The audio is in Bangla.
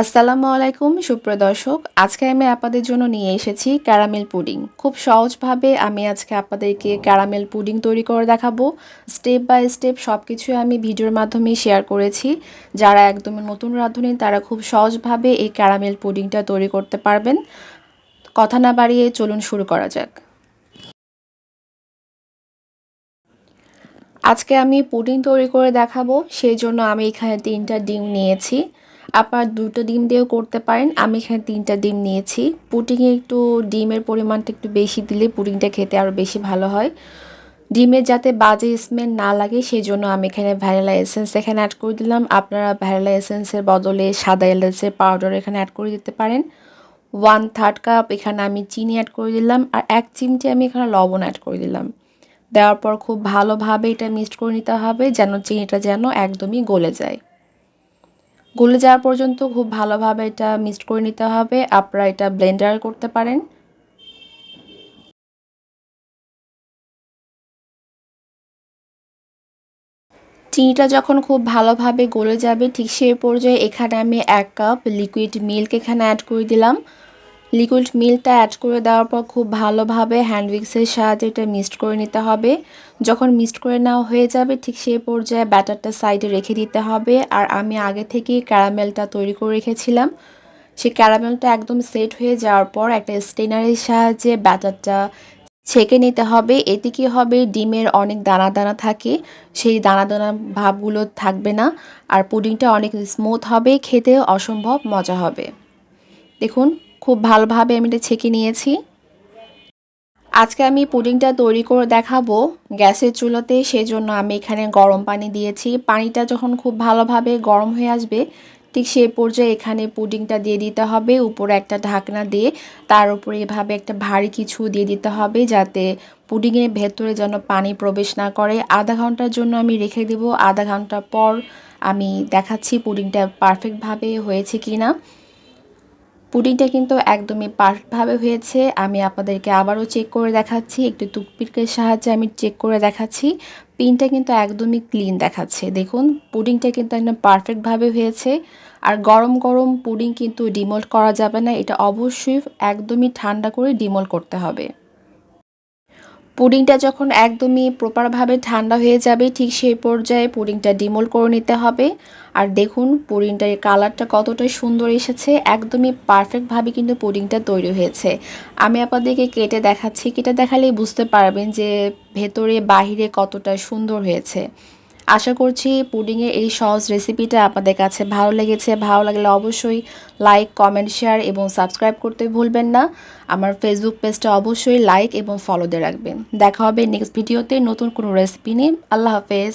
আসসালামু আলাইকুম, সুপ্রিয় দর্শক। আজকে আমি আপনাদের জন্য নিয়ে এসেছি ক্যারামেল পুডিং। খুব সহজভাবে আমি আজকে আপনাদেরকে ক্যারামেল পুডিং তৈরি করে দেখাবো। স্টেপ বাই স্টেপ সব কিছু আমি ভিডিওর মাধ্যমে শেয়ার করেছি। যারা একদমই নতুন রাঁধুনি, তারা খুব সহজভাবে এই ক্যারামেল পুডিংটা তৈরি করতে পারবেন। কথা না বাড়িয়ে চলুন শুরু করা যাক। আজকে আমি পুডিং তৈরি করে দেখাবো। সেই জন্য আমি এখানে তিনটা ডিম নিয়েছি। আপনার দুটো ডিম দিয়েও করতে পারেন। আমি এখানে তিনটা ডিম নিয়েছি। পুডিংয়ে একটু ডিমের পরিমাণটা একটু বেশি দিলে পুডিংটা খেতে আরও বেশি ভালো হয়। ডিমের যাতে বাজে স্মেল না লাগে সেই জন্য আমি এখানে ভ্যানিলা এসেন্স এখানে অ্যাড করে দিলাম। আপনারা ভ্যানিলা এসেন্সের বদলে সাদা এলাচের পাউডার এখানে অ্যাড করে দিতে পারেন। ওয়ান থার্ড কাপ এখানে আমি চিনি অ্যাড করে দিলাম। আর এক চিমটি আমি এখানে লবণ অ্যাড করে দিলাম। দেওয়ার পর খুব ভালোভাবে এটা মিক্সড করে নিতে হবে, যেন চিনিটা যেন একদমই গলে যায়। গলে যাওয়া পর্যন্ত খুব ভালোভাবে এটা মিক্সড করে নিতে হবে। আপনারা এটা ব্লেন্ডার করতে পারেন। চিনিটা যখন খুব ভালোভাবে গলে যাবে, ঠিক সেই পর্যায়ে এখানে আমি এক কাপ লিকুইড মিল্ক এখানে অ্যাড করে দিলাম। লিকুইড মিল্কটা অ্যাড করে দেওয়ার পর খুব ভালোভাবে হ্যান্ড উইক্সের সাহায্যে এটা মিক্সড করে নিতে হবে। যখন মিক্সড করে নেওয়া হয়ে যাবে, ঠিক সেই পর্যায়ে ব্যাটারটা সাইডে রেখে দিতে হবে। আর আমি আগে থেকেই ক্যারামেলটা তৈরি করে রেখেছিলাম। সেই ক্যারামেলটা একদম সেট হয়ে যাওয়ার পর একটা স্টেনারের সাহায্যে ব্যাটারটা ছেঁকে নিতে হবে। এতে কী হবে? ডিমের অনেক দানা দানা থাকে। সেই দানা দানা ভাবগুলো থাকবে না। আর পুডিংটা অনেক স্মুথ হবে। খেতে অসম্ভব মজা হবে। দেখুন খুব ভালোভাবে আমি এটা ছেঁকে নিয়েছি। আজকে আমি পুডিংটা তৈরি করে দেখাবো গ্যাসের চুলোতে, সেজন্য আমি এখানে গরম পানি দিয়েছি। পানিটা যখন খুব ভালোভাবে গরম হয়ে আসবে, ঠিক সেই পর্যায়ে এখানে পুডিংটা দিয়ে দিতে হবে উপরে একটা ঢাকনা দিয়ে। তার উপরে এভাবে একটা ভারী কিছু দিয়ে দিতে হবে যাতে পুডিংয়ের ভেতরে যেন পানি প্রবেশ না করে। আধা ঘণ্টার জন্য আমি রেখে দেব। আধা ঘণ্টা পর আমি দেখাচ্ছি পুডিংটা পারফেক্টভাবে হয়েছে কি না পুডিংটা কিন্তু একদমই পারফেক্টভাবে হয়েছে। আমি আপনাদেরকে আবারও চেক করে দেখাচ্ছি। একটু টুকপিকের সাহায্যে আমি চেক করে দেখাচ্ছি। পিনটা কিন্তু একদমই ক্লিন দেখাচ্ছে। দেখুন, পুডিংটা কিন্তু একদম পারফেক্টভাবে হয়েছে। আর গরম গরম পুডিং কিন্তু ডিমোল্ড করা যাবে না। এটা অবশ্যই একদমই ঠান্ডা করে ডিমোল্ড করতে হবে। পুডিংটা যখন একদমই প্রপারভাবে ঠান্ডা হয়ে যাবে, ঠিক সেই পর্যায়ে পুডিংটা ডিমোল করে নিতে হবে। আর দেখুন, পুডিংটার কালারটা কতটা সুন্দর এসেছে, একদমই পারফেক্টভাবে কিন্তু পুডিংটা তৈরি হয়েছে। আমি আপনাদেরকে কেটে দেখাচ্ছি, কেটে দেখালেই বুঝতে পারবেন যে ভেতরে, বাহিরে কতটা সুন্দর হয়েছে। আশা করছি পুডিংয়ের এই সহজ রেসিপিটা আপনাদের কাছে ভালো লেগেছে। ভালো লাগলে অবশ্যই লাইক কমেন্ট শেয়ার এবং সাবস্ক্রাইব করতে ভুলবেন না। আমার ফেসবুক পেজটা অবশ্যই লাইক এবং ফলো দিয়ে রাখবেন। দেখা হবে নেক্সট ভিডিওতে নতুন কোনো রেসিপি নিয়ে। আল্লাহ হাফেজ।